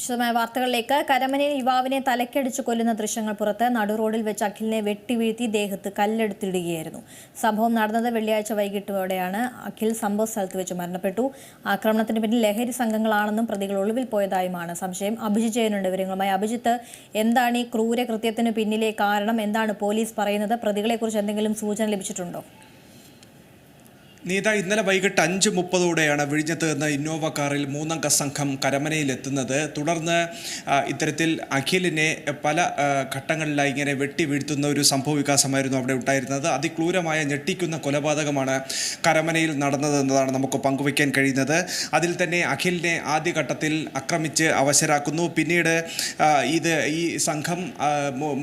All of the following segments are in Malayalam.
വിശദമായ വാർത്തകളിലേക്ക്. കരമനയിൽ യുവാവിനെ തലക്കടിച്ച് കൊല്ലുന്ന ദൃശ്യങ്ങൾ പുറത്ത് നടു റോഡിൽ വെച്ച് അഖിലിനെ വെട്ടിവീഴ്ത്തി ദേഹത്ത് കല്ലെടുത്തിടുകയായിരുന്നു. സംഭവം നടന്നത് വെള്ളിയാഴ്ച വൈകിട്ടോടെയാണ്. അഖിൽ സംഭവ സ്ഥലത്ത് വെച്ച് മരണപ്പെട്ടു. ആക്രമണത്തിന് പിന്നിൽ ലഹരി സംഘങ്ങളാണെന്നും പ്രതികൾ ഒളിവിൽ പോയതായുമാണ് സംശയം. അഭിജിത്ത് ചെയ്യുന്നുണ്ട് വിവരങ്ങളുമായി. അഭിജിത്ത് എന്താണ് ഈ ക്രൂരകൃത്യത്തിന് പിന്നിലെ കാരണം? എന്താണ് പോലീസ് പറയുന്നത്? പ്രതികളെക്കുറിച്ച് എന്തെങ്കിലും സൂചന ലഭിച്ചിട്ടുണ്ടോ? നീത ഇന്നലെ വൈകിട്ട് അഞ്ച് മുപ്പതോടെയാണ് വിഴിഞ്ഞത്ത് നിന്ന് ഇന്നോവ കാറിൽ മൂന്നംഗ സംഘം കരമനയിലെത്തുന്നത്. തുടർന്ന് ഇത്തരത്തിൽ അഖിലിനെ പല ഘട്ടങ്ങളിലായി ഇങ്ങനെ വെട്ടി വീഴ്ത്തുന്ന ഒരു സംഭവ വികാസമായിരുന്നു അവിടെ ഉണ്ടായിരുന്നത്. അതിക്രൂരമായ ഞെട്ടിക്കുന്ന കൊലപാതകമാണ് കരമനയിൽ നടന്നതെന്നതാണ് നമുക്ക് പങ്കുവയ്ക്കാൻ കഴിയുന്നത്. അതിൽ തന്നെ അഖിലിനെ ആദ്യഘട്ടത്തിൽ ആക്രമിച്ച് അവശരാക്കുന്നു. പിന്നീട് ഇത് ഈ സംഘം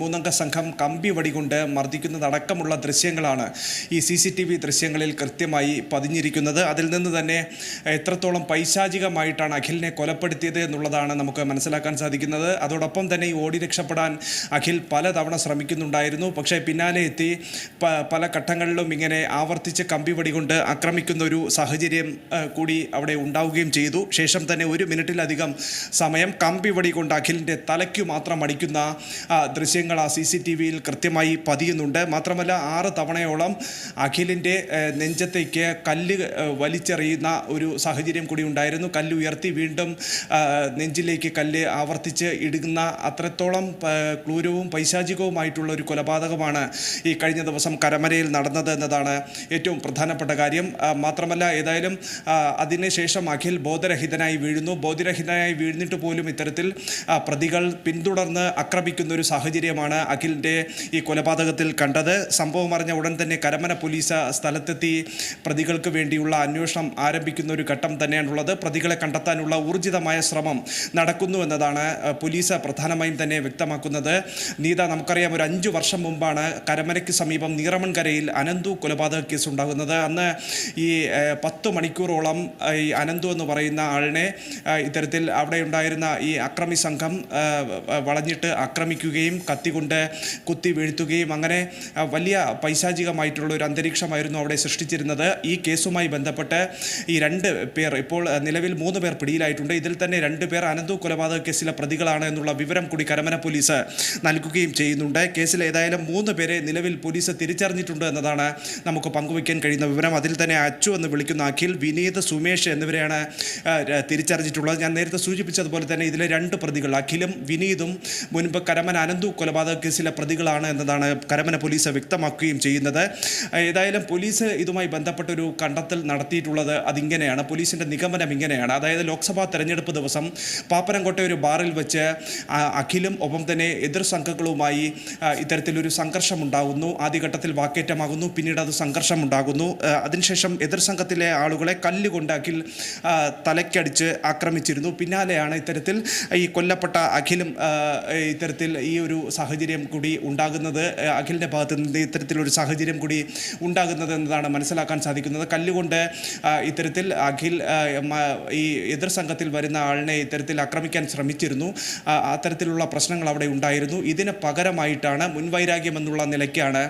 മൂന്നംഗ സംഘം കമ്പി വടികൊണ്ട് മർദ്ദിക്കുന്നതടക്കമുള്ള ദൃശ്യങ്ങളാണ് ഈ സി ദൃശ്യങ്ങളിൽ കൃത്യമായി പതിഞ്ഞിരിക്കുന്നത്. അതിൽ നിന്ന് തന്നെ എത്രത്തോളം പൈശാചികമായിട്ടാണ് അഖിലിനെ കൊലപ്പെടുത്തിയത് എന്നുള്ളതാണ് നമുക്ക് മനസ്സിലാക്കാൻ സാധിക്കുന്നത്. അതോടൊപ്പം തന്നെ ഈ ഓടി രക്ഷപ്പെടാൻ അഖിൽ പലതവണ ശ്രമിക്കുന്നുണ്ടായിരുന്നു. പക്ഷേ പിന്നാലെ എത്തി പല ഘട്ടങ്ങളിലും ഇങ്ങനെ ആവർത്തിച്ച് കമ്പി വടി കൊണ്ട് ആക്രമിക്കുന്ന ഒരു സാഹചര്യം കൂടി അവിടെ ഉണ്ടാവുകയും ചെയ്തു. ശേഷം തന്നെ ഒരു മിനിറ്റിലധികം സമയം കമ്പി വടി കൊണ്ട് അഖിലിന്റെ തലയ്ക്കു മാത്രം അടിക്കുന്ന ദൃശ്യങ്ങൾ ആ സി സി ടി വിയിൽ കൃത്യമായി പതിയുന്നുണ്ട്. മാത്രമല്ല ആറ് തവണയോളം അഖിലിന്റെ ഏഹ്, നെഞ്ചത്തേക്ക് കല്ല് വലിച്ചെറിയുന്ന ഒരു സാഹചര്യം കൂടി ഉണ്ടായിരുന്നു. കല്ല് ഉയർത്തി വീണ്ടും നെഞ്ചിലേക്ക് കല്ല് ആവർത്തിച്ച് ഇടുന്ന അത്രത്തോളം ക്രൂരവും പൈശാചികവുമായിട്ടുള്ള ഒരു കൊലപാതകമാണ് ഈ കഴിഞ്ഞ ദിവസം കരമരയിൽ നടന്നത് എന്നതാണ് ഏറ്റവും പ്രധാനപ്പെട്ട കാര്യം. മാത്രമല്ല ഏതായാലും അതിനുശേഷം അഖിൽ ബോധരഹിതനായി വീഴുന്നു. ബോധരഹിതനായി വീഴ്ന്നിട്ട് പോലും ഇത്തരത്തിൽ പ്രതികൾ പിന്തുടർന്ന് ആക്രമിക്കുന്ന ഒരു സാഹചര്യമാണ് അഖിലിന്റെ ഈ കൊലപാതകത്തിൽ കണ്ടത്. സംഭവം അറിഞ്ഞ ഉടൻ തന്നെ കരമന പോലീസ് സ്ഥലത്തെത്തി പ്രതികൾക്ക് വേണ്ടിയുള്ള അന്വേഷണം ആരംഭിക്കുന്ന ഒരു ഘട്ടം തന്നെയാണുള്ളത്. പ്രതികളെ കണ്ടെത്താനുള്ള ഊർജിതമായ ശ്രമം നടക്കുന്നു എന്നതാണ് പോലീസ് പ്രധാനമായും തന്നെ വ്യക്തമാക്കുന്നത്. നീത നമുക്കറിയാം ഒരു അഞ്ചു വർഷം മുമ്പാണ് കരമനയ്ക്ക് സമീപം നീറമൺകരയിൽ അനന്തു കൊലപാതക കേസ് ഉണ്ടാകുന്നത്. അന്ന് ഈ പത്ത് മണിക്കൂറോളം ഈ അനന്തു എന്ന് പറയുന്ന ആളിനെ ഇത്തരത്തിൽ അവിടെ ഉണ്ടായിരുന്ന ഈ അക്രമി സംഘം വളഞ്ഞിട്ട് ആക്രമിക്കുകയും കത്തികൊണ്ട് കുത്തി വീഴ്ത്തുകയും അങ്ങനെ വലിയ പൈശാചികമായിട്ടുള്ള ഒരു അന്തരീക്ഷമായിരുന്നു അവിടെ സൃഷ്ടിച്ചിരുന്നത്. ഈ കേസുമായി ബന്ധപ്പെട്ട് ഈ രണ്ട് പേർ ഇപ്പോൾ നിലവിൽ മൂന്ന് പേർ പിടിയിലായിട്ടുണ്ട്. ഇതിൽ തന്നെ രണ്ട് പേർ അനന്തു കൊലപാതക കേസിലെ പ്രതികളാണ് എന്നുള്ള വിവരം കൂടി കരമന പോലീസ് നൽകുകയും ചെയ്യുന്നുണ്ട്. കേസിൽ ഏതായാലും മൂന്ന് പേരെ നിലവിൽ പോലീസ് തിരിച്ചറിഞ്ഞിട്ടുണ്ട് എന്നതാണ് നമുക്ക് പങ്കുവയ്ക്കാൻ കഴിയുന്ന വിവരം. അതിൽ തന്നെ അച്ചു എന്ന് വിളിക്കുന്ന അഖിൽ വിനീത് സുമേഷ് എന്നിവരെയാണ് തിരിച്ചറിഞ്ഞിട്ടുള്ളത്. ഞാൻ നേരത്തെ സൂചിപ്പിച്ചതുപോലെ തന്നെ ഇതിലെ രണ്ട് പ്രതികൾ അഖിലും വിനീതും മുൻപ് കരമന അനന്തു കൊലപാതക കേസിലെ പ്രതികളാണ് എന്നതാണ് കരമന പോലീസ് വ്യക്തമാക്കുകയും ചെയ്യുന്നത്. ഏതായാലും പോലീസ് ഇതുമായി ബന്ധപ്പെട്ടൊരു കണ്ടെത്തൽ നടത്തിയിട്ടുള്ളത് അതിങ്ങനെയാണ്. പോലീസിന്റെ നിഗമനം ഇങ്ങനെയാണ്. അതായത് ലോക്സഭാ തെരഞ്ഞെടുപ്പ് ദിവസം പാപ്പനംകോട്ടെ ഒരു ബാറിൽ വെച്ച് അഖിലും ഒപ്പം തന്നെ എതിർ സംഘങ്ങളുമായി ഇത്തരത്തിലൊരു സംഘർഷമുണ്ടാകുന്നു ആദ്യഘട്ടത്തിൽ വാക്കേറ്റമാകുന്നു പിന്നീട് അത് സംഘർഷമുണ്ടാകുന്നു. അതിനുശേഷം എതിർ സംഘത്തിലെ ആളുകളെ കല്ലുകൊണ്ട് അഖിൽ തലയ്ക്കടിച്ച് ആക്രമിച്ചിരുന്നു. പിന്നാലെയാണ് ഇത്തരത്തിൽ ഈ കൊല്ലപ്പെട്ട അഖിലും ഇത്തരത്തിൽ ഈ ഒരു സാഹചര്യം കൂടി ഉണ്ടാകുന്നത്. അഖിലിന്റെ ഭാഗത്ത് നിന്ന് ഇത്തരത്തിലൊരു സാഹചര്യം കൂടി ഉണ്ടാകുന്നത് എന്നതാണ് മനസ്സിലാക്കാൻ സാധിക്കുന്നത്. കല്ലുകൊണ്ട് ഇത്തരത്തിൽ അഖിൽ ഈ എതിർ സംഘത്തിൽ വരുന്ന ആളിനെ ഇത്തരത്തിൽ ആക്രമിക്കാൻ ശ്രമിച്ചിരുന്നു. അത്തരത്തിലുള്ള പ്രശ്നങ്ങൾ അവിടെ ഉണ്ടായിരുന്നു. ഇതിന് പകരമായിട്ടാണ് മുൻവൈരാഗ്യം എന്നുള്ള നിലയ്ക്കാണ്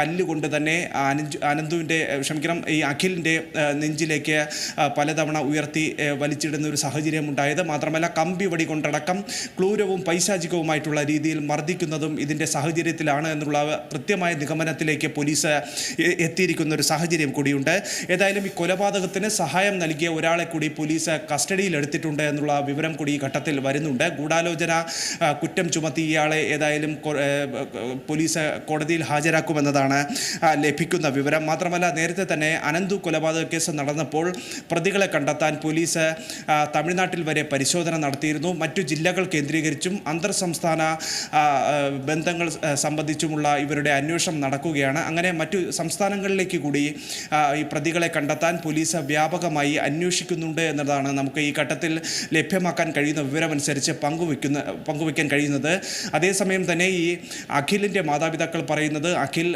കല്ലുകൊണ്ട് തന്നെ അനന്തു അനന്തുവിന്റെ ക്ഷമിക്കണം ഈ അഖിലിന്റെ നെഞ്ചിലേക്ക് പലതവണ ഉയർത്തി വലിച്ചിടുന്ന ഒരു സാഹചര്യം ഉണ്ടായത്. മാത്രമല്ല കമ്പി വടി കൊണ്ടടക്കം ക്രൂരവും പൈശാചികവുമായിട്ടുള്ള രീതിയിൽ മർദ്ദിക്കുന്നതും ഇതിന്റെ സാഹചര്യത്തിലാണ് എന്നുള്ള കൃത്യമായ നിഗമനത്തിലേക്ക് പോലീസ് എത്തിയിരിക്കുന്ന ഒരു സാഹചര്യം കൂടിയുണ്ട്. ഏതായാലും ഈ കൊലപാതകത്തിന് സഹായം നൽകിയ ഒരാളെ കൂടി പോലീസ് കസ്റ്റഡിയിൽ എടുത്തിട്ടുണ്ട് എന്നുള്ള വിവരം കൂടി ഈ ഘട്ടത്തിൽ വരുന്നുണ്ട്. ഗൂഢാലോചന കുറ്റം ചുമത്തി ഇയാളെ ഏതായാലും പോലീസ് കോടതിയിൽ ഹാജരാക്കുമെന്നതാണ് ലഭിക്കുന്ന വിവരം. മാത്രമല്ല നേരത്തെ തന്നെ അനന്തു കൊലപാതക കേസ് നടന്നപ്പോൾ പ്രതികളെ കണ്ടെത്താൻ പോലീസ് തമിഴ്നാട്ടിൽ വരെ പരിശോധന നടത്തിയിരുന്നു. മറ്റു ജില്ലകൾ കേന്ദ്രീകരിച്ചും അന്തർ സംസ്ഥാന ബന്ധങ്ങൾ സംബന്ധിച്ചുമുള്ള ഇവരുടെ അന്വേഷണം നടക്കുകയാണ്. അങ്ങനെ മറ്റു സംസ്ഥാനങ്ങളിലേക്ക് കൂടി ഈ പ്രതികളെ കണ്ടെത്താൻ പോലീസ് വ്യാപകമായി അന്വേഷിക്കുന്നുണ്ട് എന്നതാണ് നമുക്ക് ഈ ഘട്ടത്തിൽ ലഭ്യമാക്കാൻ കഴിയുന്ന വിവരമനുസരിച്ച് പങ്കുവെക്കുന്ന പങ്കുവെക്കാൻ കഴിയുന്നത്. അതേസമയം തന്നെ ഈ അഖിലിന്റെ മാതാപിതാക്കൾ പറയുന്നത് അഖിൽ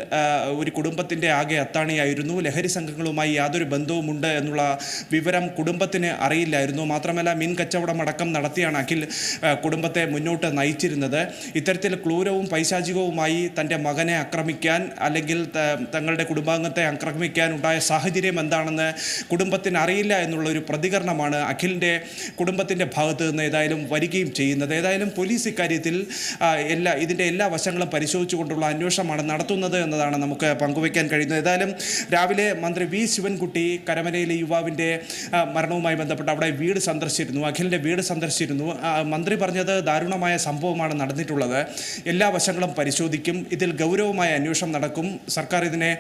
ഒരു കുടുംബത്തിന്റെ ആകെ അത്താണിയായിരുന്നു. ലഹരി സംഘങ്ങളുമായി യാതൊരു ബന്ധവുമുണ്ട് എന്നുള്ള വിവരം കുടുംബത്തിന് അറിയില്ലായിരുന്നു. മാത്രമല്ല മീൻ കച്ചവടം അടക്കം നടത്തിയാണ് അഖിൽ കുടുംബത്തെ മുന്നോട്ട് നയിച്ചിരുന്നത്. ഇത്തരത്തിൽ ക്രൂരവും പൈശാചികവുമായി തന്റെ മകനെ ആക്രമിക്കാൻ അല്ലെങ്കിൽ തങ്ങളുടെ കുടുംബാംഗത്തെ ആക്രമിക്കാൻ ഉണ്ടായ സാഹചര്യം എന്താണെന്ന് കുടുംബത്തിന് അറിയില്ല എന്നുള്ള ഒരു പ്രതികരണമാണ് അഖിലിന്റെ കുടുംബത്തിന്റെ ഭാഗത്ത് നിന്ന് ഏതായാലും വരികയും ചെയ്യുന്നത്. ഏതായാലും പോലീസ് ഇക്കാര്യത്തിൽ എല്ലാ ഇതിന്റെ എല്ലാ വശങ്ങളും പരിശോധിച്ചുകൊണ്ടുള്ള അന്വേഷണമാണ് നടത്തുന്നത് എന്നതാണ് നമുക്ക് പങ്കുവയ്ക്കാൻ കഴിയുന്നത്. ഏതായാലും രാവിലെ മന്ത്രി വി ശിവൻകുട്ടി കരമനയിലെ യുവാവിന്റെ മരണവുമായി ബന്ധപ്പെട്ട് അവിടെ വീട് സന്ദർശിച്ചിരുന്നു. അഖിലിന്റെ വീട് സന്ദർശിച്ചിരുന്നു. മന്ത്രി പറഞ്ഞത് ദാരുണമായ സംഭവമാണ് നടന്നിട്ടുള്ളത്. എല്ലാ വശങ്ങളും പരിശോധിക്കും. ഇതിൽ ഗൗരവമായ അന്വേഷണം നടക്കും. സർക്കാർ ഇതിനെ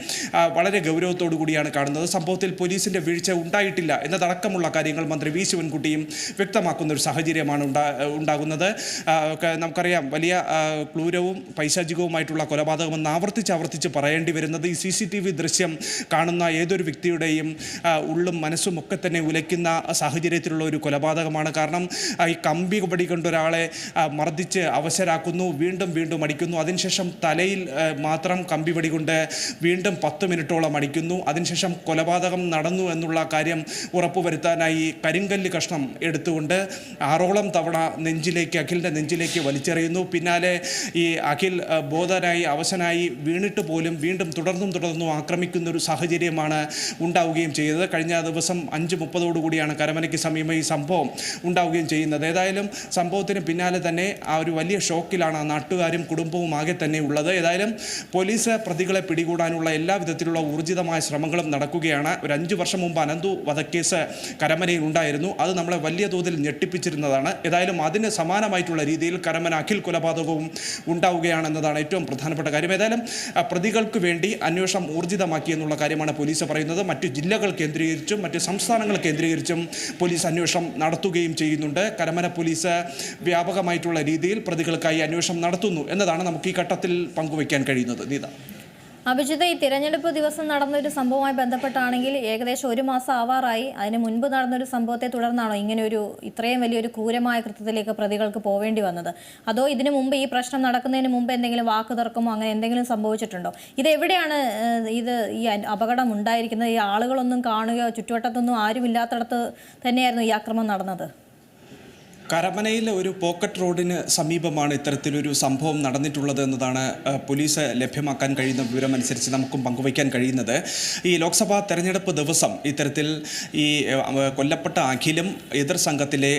വളരെ ഗൗരവത്തോടു കൂടിയാണ് കാണുന്നത്. സംഭവത്തിൽ പോലീസിന്റെ വീഴ്ച ഉണ്ടായിട്ടില്ല എന്നതടക്കമുള്ള കാര്യങ്ങൾ മന്ത്രി വി ശിവൻകുട്ടിയും വ്യക്തമാക്കുന്ന ഒരു സാഹചര്യമാണ് ഉണ്ടാകുന്നത്. നമുക്കറിയാം വലിയ ക്രൂരവും പൈശാചികവുമായിട്ടുള്ള കൊലപാതകമെന്ന് ആവർത്തിച്ച് ആവർത്തിച്ച് പറയേണ്ടി വരുന്നത് ഈ സി സി ടി വി ദൃശ്യം കാണുന്ന ഏതൊരു വ്യക്തിയുടെയും ഉള്ളും മനസ്സും ഒക്കെ തന്നെ ഉലയ്ക്കുന്ന സാഹചര്യത്തിലുള്ള ഒരു കൊലപാതകമാണ്. കാരണം ഈ കമ്പി പടി കൊണ്ടൊരാളെ മർദ്ദിച്ച് അവശരാക്കുന്നു വീണ്ടും വീണ്ടും അടിക്കുന്നു. അതിനുശേഷം തലയിൽ മാത്രം കമ്പി പടി കൊണ്ട് വീണ്ടും പത്ത് മിനിറ്റോളം അടിക്കുന്നു. അതിനുശേഷം കൊലപാതകം നടന്നു എന്നുള്ള കാര്യം ഉറപ്പുവരുത്താനായി കരിങ്കല്ല് കഷ്ണം എടുത്തുകൊണ്ട് ആറോളം തവണ നെഞ്ചിലേക്ക് അഖിലിന്റെ നെഞ്ചിലേക്ക് വലിച്ചെറിയുന്നു. പിന്നാലെ ഈ അഖിൽ ബോധനായി അവശനായി വീണിട്ട് പോലും വീണ്ടും തുടർന്നും തുടർന്നും ആക്രമിക്കുന്ന ഒരു സാഹചര്യമാണ് ഉണ്ടാവുകയും ചെയ്തത്. കഴിഞ്ഞ ദിവസം അഞ്ച് മുപ്പതോടുകൂടിയാണ് കരമനയ്ക്ക് സമീപം ഈ സംഭവം ഉണ്ടാവുകയും ചെയ്യുന്നത്. ഏതായാലും സംഭവത്തിന് പിന്നാലെ തന്നെ ആ ഒരു വലിയ ഷോക്കിലാണ് ആ നാട്ടുകാരും കുടുംബവും ആകെ തന്നെ ഉള്ളത്. ഏതായാലും പോലീസ് പ്രതികളെ പിടികൂടാനുള്ള എല്ലാ വിധത്തിലുള്ള ഊർജിതമായ ശ്രമങ്ങളും നടക്കുകയാണ്. ഒരു അഞ്ച് വർഷം മുമ്പ് അനന്തു വധക്കേസ് കരമനയിൽ ഉണ്ടായിരുന്നു. അത് നമ്മളെ വലിയ തോതിൽ ഞെട്ടിപ്പിച്ചിരുന്നതാണ്. ഏതായാലും അതിന് സമാനമായിട്ടുള്ള രീതിയിൽ കരമന അഖിൽ കൊലപാതകവും ഉണ്ടാവുകയാണെന്നതാണ് ഏറ്റവും പ്രധാനപ്പെട്ട കാര്യം. ഏതായാലും പ്രതികൾക്ക് വേണ്ടി അന്വേഷണം ഊർജിതമാക്കി എന്നുള്ള കാര്യമാണ് പോലീസ് പറയുന്നത്. മറ്റു ജില്ലകൾ കേന്ദ്രീകരിച്ചും മറ്റ് സംസ്ഥാനങ്ങൾ കേന്ദ്രീകരിച്ചും പോലീസ് അന്വേഷണം നടത്തുകയും ചെയ്യുന്നുണ്ട്. കരമന പോലീസ് വ്യാപകമായിട്ടുള്ള രീതിയിൽ പ്രതികൾക്കായി അന്വേഷണം നടത്തുന്നു എന്നതാണ് നമുക്ക് ഈ ഘട്ടത്തിൽ പങ്കുവയ്ക്കാൻ കഴിയുന്നത്. നീത അഭിജിത്ത് ഈ തിരഞ്ഞെടുപ്പ് ദിവസം നടന്ന ഒരു സംഭവവുമായി ബന്ധപ്പെട്ടാണെങ്കിൽ ഏകദേശം ഒരു മാസം ആവാറായി. അതിന് മുൻപ് നടന്നൊരു സംഭവത്തെ തുടർന്നാണോ ഇങ്ങനെ ഒരു ഇത്രയും വലിയൊരു ക്രൂരമായ കൃത്യത്തിലേക്ക് പ്രതികൾക്ക് പോവേണ്ടി വന്നത്? അതോ ഇതിനു മുമ്പ് ഈ പ്രശ്നം നടക്കുന്നതിന് മുമ്പ് എന്തെങ്കിലും വാക്ക് തർക്കമോ അങ്ങനെ എന്തെങ്കിലും സംഭവിച്ചിട്ടുണ്ടോ? ഇത് എവിടെയാണ് ഇത് ഈ അപകടം ഉണ്ടായിരിക്കുന്നത്? ഈ ആളുകളൊന്നും കാണുകയോ ചുറ്റുവട്ടത്തൊന്നും ആരുമില്ലാത്തടത്ത് തന്നെയായിരുന്നു ഈ ആക്രമണം നടന്നത്? കരമനയിലെ ഒരു പോക്കറ്റ് റോഡിന് സമീപമാണ് ഇത്തരത്തിലൊരു സംഭവം നടന്നിട്ടുള്ളത് എന്നതാണ് പോലീസ് ലഭ്യമാക്കാൻ കഴിയുന്ന വിവരം അനുസരിച്ച് നമുക്കും പങ്കുവയ്ക്കാൻ കഴിയുന്നത്. ഈ ലോക്സഭാ തെരഞ്ഞെടുപ്പ് ദിവസം ഇത്തരത്തിൽ ഈ കൊല്ലപ്പെട്ട അഖിലും എതിർ സംഘത്തിലെ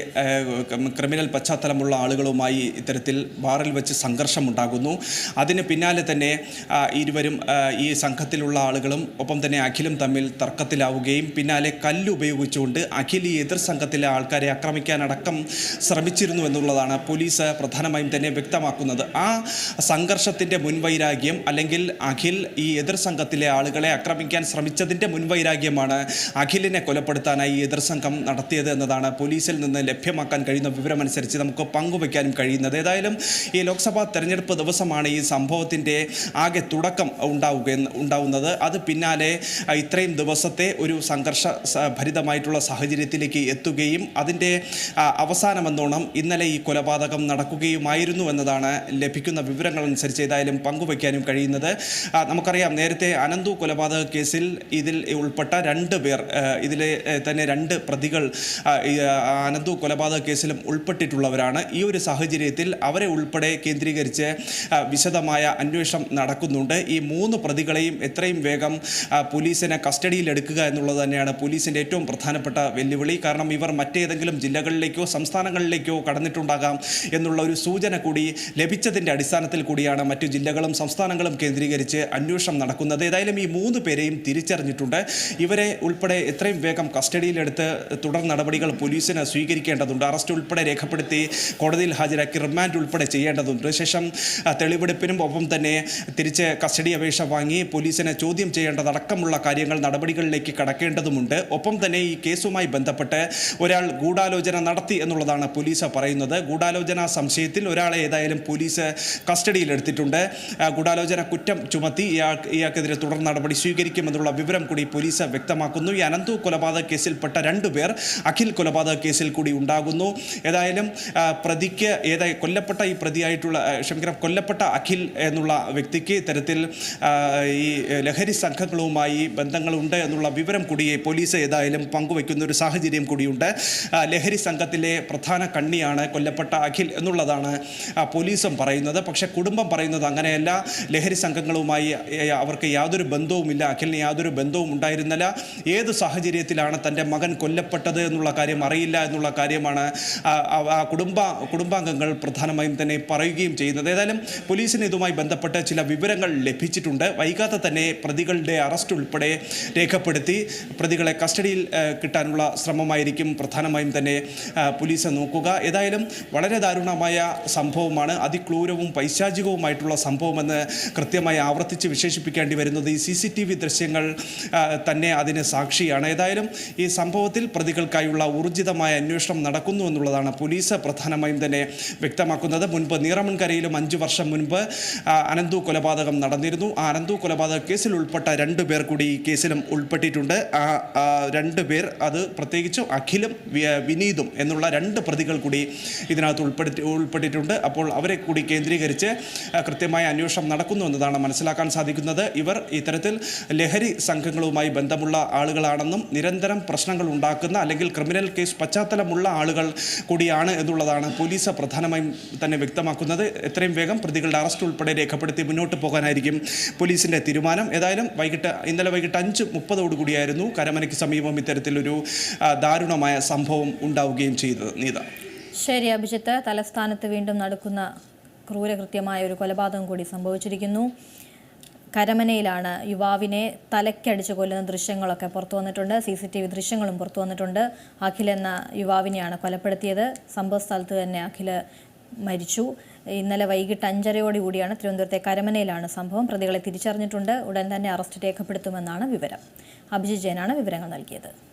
ക്രിമിനൽ പശ്ചാത്തലമുള്ള ആളുകളുമായി ഇത്തരത്തിൽ ബാറിൽ വെച്ച് സംഘർഷമുണ്ടാകുന്നു. അതിന് പിന്നാലെ തന്നെ ഇരുവരും ഈ സംഘത്തിലുള്ള ആളുകളും ഒപ്പം തന്നെ അഖിലും തമ്മിൽ തർക്കത്തിലാവുകയും പിന്നാലെ കല്ല് ഉപയോഗിച്ചുകൊണ്ട് അഖിൽ ഈ എതിർ സംഘത്തിലെ ആൾക്കാരെ ആക്രമിക്കാനടക്കം ശ്രമിച്ചിരുന്നു എന്നുള്ളതാണ് പോലീസ് പ്രധാനമായും തന്നെ വ്യക്തമാക്കുന്നത്. ആ സംഘർഷത്തിന്റെ മുൻവൈരാഗ്യം അല്ലെങ്കിൽ അഖിൽ ഈ എതിർ സംഘത്തിലെ ആളുകളെ ആക്രമിക്കാൻ ശ്രമിച്ചതിന്റെ മുൻവൈരാഗ്യമാണ് അഖിലിനെ കൊലപ്പെടുത്താനായി എതിർ സംഘം നടത്തിയത് എന്നതാണ് പോലീസിൽ നിന്ന് ലഭ്യമാക്കാൻ കഴിയുന്ന വിവരമനുസരിച്ച് നമുക്ക് പങ്കുവയ്ക്കാനും കഴിയുന്നത്. ഏതായാലും ഈ ലോക്സഭാ തെരഞ്ഞെടുപ്പ് ദിവസമാണ് ഈ സംഭവത്തിന്റെ ആകെ തുടക്കം ഉണ്ടാവുക ഉണ്ടാവുന്നത്. അത് പിന്നാലെ ഇത്രയും ദിവസത്തെ ഒരു സംഘർഷ ഭരിതമായിട്ടുള്ള സാഹചര്യത്തിലേക്ക് എത്തുകയും അതിന്റെ ആ, അവസാനമെന്നോണം ഇന്നലെ ഈ കൊലപാതകം നടക്കുകയുമായിരുന്നു എന്നതാണ് ലഭിക്കുന്ന വിവരങ്ങൾ അനുസരിച്ച് ഏതായാലും പങ്കുവയ്ക്കാനും കഴിയുന്നത്. നമുക്കറിയാം നേരത്തെ അനന്തു കൊലപാതക കേസിൽ ഇതിൽ ഉൾപ്പെട്ട രണ്ട് പേർ ഇതിലെ തന്നെ രണ്ട് പ്രതികൾ അനന്തു കൊലപാതക കേസിലും ഉൾപ്പെട്ടിട്ടുള്ളവരാണ്. ഈ ഒരു സാഹചര്യത്തിൽ അവരെ ഉൾപ്പെടെ കേന്ദ്രീകരിച്ച് വിശദമായ അന്വേഷണം നടക്കുന്നുണ്ട്. ഈ മൂന്ന് പ്രതികളെയും എത്രയും വേഗം പോലീസിനെ കസ്റ്റഡിയിലെടുക്കുക എന്നുള്ളത് തന്നെയാണ് പോലീസിന്റെ ഏറ്റവും പ്രധാനപ്പെട്ട വെല്ലുവിളി. കാരണം ഇവർ മറ്റേതെങ്കിലും ജില്ലകളിലേക്കോ സംസ്ഥാനങ്ങളിലേക്കോ കടന്നിട്ടുണ്ടാകാം എന്നുള്ള ഒരു സൂചന കൂടി ലഭിച്ചതിന്റെ അടിസ്ഥാനത്തിൽ കൂടിയാണ് മറ്റു ജില്ലകളും സംസ്ഥാനങ്ങളും കേന്ദ്രീകരിച്ച് അന്വേഷണം നടക്കുന്നത്. ഏതായാലും ഈ മൂന്ന് പേരെയും തിരിച്ചറിഞ്ഞിട്ടുണ്ട്. ഇവരെ ഉൾപ്പെടെ എത്രയും വേഗം കസ്റ്റഡിയിലെടുത്ത് തുടർ നടപടികൾ പോലീസിന് സ്വീകരിക്കേണ്ടതുണ്ട്. അറസ്റ്റ് ഉൾപ്പെടെ രേഖപ്പെടുത്തി കോടതിയിൽ ഹാജരാക്കി റിമാൻഡ് ഉൾപ്പെടെ ചെയ്യേണ്ടതുണ്ട്. ശേഷം തെളിവെടുപ്പിനും ഒപ്പം തന്നെ തിരിച്ച് കസ്റ്റഡി അപേക്ഷ വാങ്ങി പോലീസിനെ ചോദ്യം ചെയ്യേണ്ടതടക്കമുള്ള കാര്യങ്ങൾ നടപടികളിലേക്ക് കടക്കേണ്ടതുമുണ്ട്. ഒപ്പം തന്നെ ഈ കേസുമായി ബന്ധപ്പെട്ട് ഒരാൾ ഗൂഢാലോചന നടത്തി എന്നുള്ളതാണ് പോലീസ് പറയുന്നത്. ഗൂഢാലോചന സംശയത്തിൽ ഒരാളെ ഏതായാലും പോലീസ് കസ്റ്റഡിയിലെടുത്തിട്ടുണ്ട് ഗൂഢാലോചന കുറ്റം ചുമത്തി ഇയാൾ ഇയാൾക്കെതിരെ തുടർ നടപടി സ്വീകരിക്കുമെന്നുള്ള വിവരം കൂടി പോലീസ് വ്യക്തമാക്കുന്നു. ഈ അനന്തു കൊലപാതക കേസിൽപ്പെട്ട രണ്ടുപേർ അഖിൽ കൊലപാതക കേസിൽ കൂടി ഉണ്ടാകുന്നു. ഏതായാലും പ്രതിക്ക് ഏതായി കൊല്ലപ്പെട്ട ഈ പ്രതിയായിട്ടുള്ള ക്ഷമിക്കണം കൊല്ലപ്പെട്ട അഖിൽ എന്നുള്ള വ്യക്തിക്ക് ഇത്തരത്തിൽ ഈ ലഹരി സംഘങ്ങളുമായി ബന്ധങ്ങളുണ്ട് എന്നുള്ള വിവരം കൂടി പോലീസ് ഏതായാലും പങ്കുവയ്ക്കുന്ന ഒരു സാഹചര്യം കൂടിയുണ്ട്. ലഹരി സംഘത്തിലെ പ്രധാന പ്രധാന കണ്ണിയാണ് കൊല്ലപ്പെട്ട അഖിൽ എന്നുള്ളതാണ് പോലീസും പറയുന്നത്. പക്ഷേ കുടുംബം പറയുന്നത് അങ്ങനെയല്ല. ലഹരി സംഘങ്ങളുമായി അവർക്ക് യാതൊരു ബന്ധവുമില്ല. അഖിലിന് യാതൊരു ബന്ധവും ഉണ്ടായിരുന്നില്ല. ഏത് സാഹചര്യത്തിലാണ് തന്റെ മകൻ കൊല്ലപ്പെട്ടത് എന്നുള്ള കാര്യം അറിയില്ല എന്നുള്ള കാര്യമാണ് ആ, കുടുംബ കുടുംബാംഗങ്ങൾ പ്രധാനമായും തന്നെ പറയുകയും ചെയ്യുന്നത്. ഏതായാലും പോലീസിന് ഇതുമായി ബന്ധപ്പെട്ട് ചില വിവരങ്ങൾ ലഭിച്ചിട്ടുണ്ട്. വൈകാതെ തന്നെ പ്രതികളുടെ അറസ്റ്റ് ഉൾപ്പെടെ രേഖപ്പെടുത്തി പ്രതികളെ കസ്റ്റഡിയിൽ കിട്ടാനുള്ള ശ്രമമായിരിക്കും. പ്രധാനമായും തന്നെ പോലീസ് പോലീസ് നോക്കുക. ഏതായാലും വളരെ ദാരുണമായ സംഭവമാണ്. അതിക്രൂരവും പൈശാചികവുമായിട്ടുള്ള സംഭവമെന്ന് കൃത്യമായി ആവർത്തിച്ച് വിശേഷിപ്പിക്കേണ്ടി വരുന്നത് ഈ സി സി ടി വി ദൃശ്യങ്ങൾ തന്നെ അതിന് സാക്ഷിയാണ്. ഏതായാലും ഈ സംഭവത്തിൽ പ്രതികൾക്കായുള്ള ഊർജിതമായ അന്വേഷണം നടക്കുന്നു എന്നുള്ളതാണ് പോലീസ് പ്രധാനമായും തന്നെ വ്യക്തമാക്കുന്നത്. മുൻപ് നീറമൺകരയിലും അഞ്ചു വർഷം മുൻപ് അനന്തു കൊലപാതകം നടന്നിരുന്നു. ആ അനന്തു കൊലപാതക കേസിൽ ഉൾപ്പെട്ട രണ്ട് പേർ കൂടി ഈ കേസിലും ഉൾപ്പെട്ടിട്ടുണ്ട്. ആ രണ്ടു പേർ അത് പ്രത്യേകിച്ചും അഖിലും വിനീതും എന്നുള്ള രണ്ട് പ്രതികൾ കൂടി ഇതിനകത്ത് ഉൾപ്പെടുത്തി ഉൾപ്പെട്ടിട്ടുണ്ട്. അപ്പോൾ അവരെ കൂടി കേന്ദ്രീകരിച്ച് കൃത്യമായ അന്വേഷണം നടക്കുന്നു എന്നതാണ് മനസ്സിലാക്കാൻ സാധിക്കുന്നത്. ഇവർ ഇത്തരത്തിൽ ലഹരി സംഘങ്ങളുമായി ബന്ധമുള്ള ആളുകളാണെന്നും നിരന്തരം പ്രശ്നങ്ങൾ ഉണ്ടാക്കുന്ന അല്ലെങ്കിൽ ക്രിമിനൽ കേസ് പശ്ചാത്തലമുള്ള ആളുകൾ കൂടിയാണ് എന്നുള്ളതാണ് പോലീസ് പ്രധാനമായും തന്നെ വ്യക്തമാക്കുന്നത്. എത്രയും വേഗം പ്രതികളുടെ അറസ്റ്റ് ഉൾപ്പെടെ രേഖപ്പെടുത്തി മുന്നോട്ട് പോകാനായിരിക്കും പോലീസിന്റെ തീരുമാനം. ഏതായാലും വൈകിട്ട് ഇന്നലെ വൈകിട്ട് അഞ്ച് മുപ്പതോടുകൂടിയായിരുന്നു കരമനയ്ക്ക് സമീപം ഇത്തരത്തിലൊരു ദാരുണമായ സംഭവം ഉണ്ടാവുകയും ചെയ്തത് നീത. ശരി അഭിജിത്ത്. തലസ്ഥാനത്ത് വീണ്ടും നടക്കുന്ന ക്രൂരകൃത്യമായ ഒരു കൊലപാതകം കൂടി സംഭവിച്ചിരിക്കുന്നു. കരമനയിലാണ് യുവാവിനെ തലക്കടിച്ച് കൊല്ലുന്ന ദൃശ്യങ്ങളൊക്കെ പുറത്തു വന്നിട്ടുണ്ട്. സി സി ടി വി ദൃശ്യങ്ങളും പുറത്തു വന്നിട്ടുണ്ട്. അഖിൽ എന്ന യുവാവിനെയാണ് കൊലപ്പെടുത്തിയത്. സംഭവ സ്ഥലത്ത് തന്നെ അഖിൽ മരിച്ചു. ഇന്നലെ വൈകിട്ട് അഞ്ചരയോട് കൂടിയാണ് തിരുവനന്തപുരത്തെ കരമനയിലാണ് സംഭവം. പ്രതികളെ തിരിച്ചറിഞ്ഞിട്ടുണ്ട്. ഉടൻ തന്നെ അറസ്റ്റ് രേഖപ്പെടുത്തുമെന്നാണ് വിവരം. അഭിജിത് ജയനാണ് വിവരങ്ങൾ നൽകിയത്.